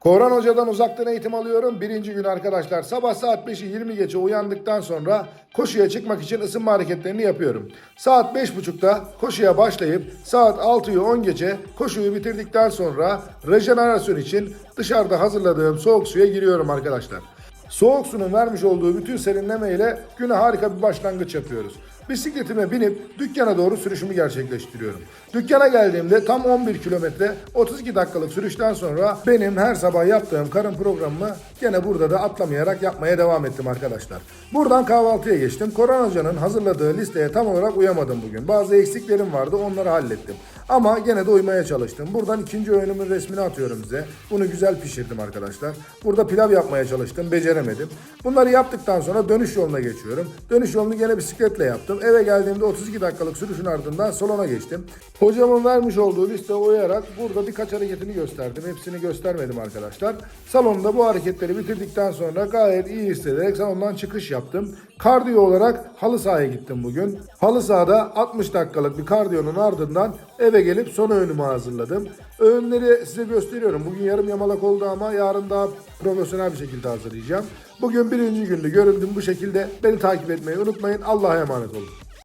Koran Hoca'dan uzaktan eğitim alıyorum. Birinci gün arkadaşlar sabah saat 5'i 20 geçe uyandıktan sonra koşuya çıkmak için ısınma hareketlerini yapıyorum. Saat 5.30'da koşuya başlayıp saat 6'yı 10 geçe koşuyu bitirdikten sonra rejenerasyon için dışarıda hazırladığım soğuk suya giriyorum arkadaşlar. Soğuk suyun vermiş olduğu bütün serinleme ile güne harika bir başlangıç yapıyoruz. Bisikletime binip dükkana doğru sürüşümü gerçekleştiriyorum. Dükkana geldiğimde tam 11 kilometre 32 dakikalık sürüşten sonra benim her sabah yaptığım karın programımı gene burada da atlamayarak yapmaya devam ettim arkadaşlar. Buradan kahvaltıya geçtim. Koran Hoca'nın hazırladığı listeye tam olarak uyamadım bugün. Bazı eksiklerim vardı onları hallettim. Ama gene de uymaya çalıştım. Buradan ikinci öğünümün resmini atıyorum size. Bunu güzel pişirdim arkadaşlar. Burada pilav yapmaya çalıştım. Beceremedim. Bunları yaptıktan sonra dönüş yoluna geçiyorum. Dönüş yolunu gene bisikletle yaptım. Eve geldiğimde 32 dakikalık sürüşün ardından salona geçtim. Hocamın vermiş olduğu listeye uyarak burada birkaç hareketini gösterdim. Hepsini göstermedim arkadaşlar. Salonda bu hareketleri bitirdikten sonra gayet iyi hissederek salondan çıkış yaptım. Kardiyo olarak halı sahaya gittim bugün. Halı sahada 60 dakikalık bir kardiyonun ardından eve gelip son öğünümü hazırladım. Öğünleri size gösteriyorum. Bugün yarım yamalak oldu ama yarın daha profesyonel bir şekilde hazırlayacağım. Bugün birinci gündü. Görüldüm bu şekilde. Beni takip etmeyi unutmayın. Allah'a emanet olun.